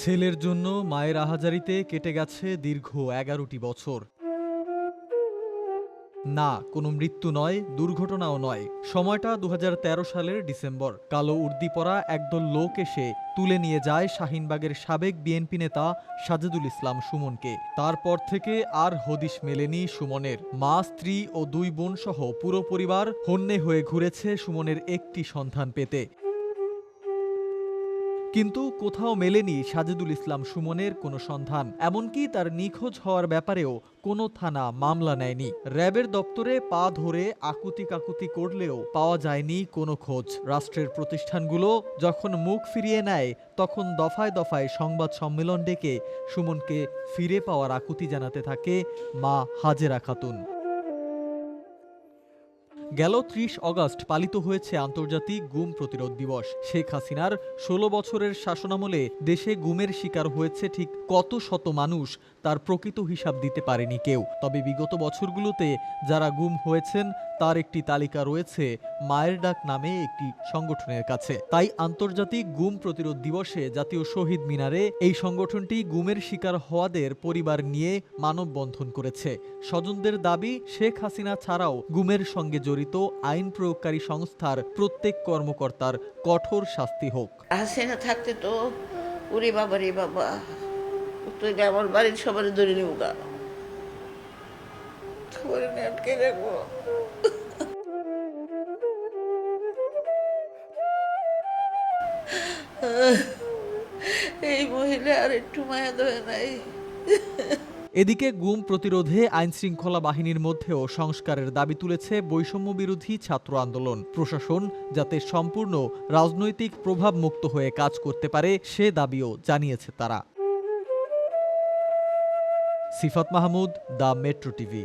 ছেলের জন্য মায়ের আহাজারিতে কেটে গেছে দীর্ঘ এগারোটি বছর। না, কোনো মৃত্যু নয়, দুর্ঘটনাও নয়। সময়টা দু হাজার তেরো সালের ডিসেম্বর। কালো উর্দি পরা একদল লোক এসে তুলে নিয়ে যায় শাহিনবাগের সাবেক বিএনপি নেতা সাজেদুল ইসলাম সুমনকে। তারপর থেকে আর হদিশ মেলেনি সুমনের। মা, স্ত্রী ও দুই বোন সহ পুরো পরিবার হন্যে হয়ে ঘুরেছে সুমনের একটি সন্ধান পেতে। কিন্তু কোথাও মেলেনি সাজেদুল ইসলাম সুমনের কোনো সন্ধান, এমনকি তার নিখোঁজ হওয়ার ব্যাপারেও কোনো থানা মামলা নেয়নি। র্যাবের দপ্তরে পা ধরে আকুতি কাকুতি করলেও পাওয়া যায়নি কোনো খোঁজ। রাষ্ট্রের প্রতিষ্ঠানগুলো যখন মুখ ফিরিয়ে নেয়, তখন দফায় দফায় সংবাদ সম্মেলন ডেকে সুমনকে ফিরে পাওয়ার আকুতি জানাতে থাকে মা হাজেরা খাতুন। গেল ত্রিশ অগস্ট পালিত হয়েছে আন্তর্জাতিক গুম প্রতিরোধ দিবস। শেখ হাসিনার ষোলো বছরের শাসনামলে দেশে গুমের শিকার হয়েছে ঠিক কত শত মানুষ, তার প্রকৃত হিসাব দিতে পারেনি কেউ। তবে বিগত বছরগুলোতে যারা গুম হয়েছেন তার একটি তালিকা রয়েছে মায়ের ডাক নামে একটি সংগঠনের কাছে। তাই আন্তর্জাতিক গুম প্রতিরোধ দিবসে জাতীয় শহীদ মিনারে এই সংগঠনটি গুমের শিকার হওয়াদের পরিবার নিয়ে মানববন্ধন করেছে। স্বজনদের দাবি, শেখ হাসিনা ছাড়াও গুমের সঙ্গে জড়িত আইন প্রয়োগকারী সংস্থার প্রত্যেক কর্মকর্তার কঠোর শাস্তি হোক। হাসিনা থাকতে তো বাবা রে বাবা, তুই আমার বাড়ির সবার ধরে নিব আটকে রাখব এই মহিলা আর একটু মায়া নাই। এদিকে গুম প্রতিরোধে আইন শৃঙ্খলা বাহিনীর মধ্যেও সংস্কারের দাবি তুলেছে বৈষম্য বিরোধী ছাত্র আন্দোলন। প্রশাসন যাতে সম্পূর্ণ রাজনৈতিক প্রভাব মুক্ত হয়ে কাজ করতে পারে, সে দাবিও জানিয়েছে তারা। Sifat Mahmud, the Metro TV.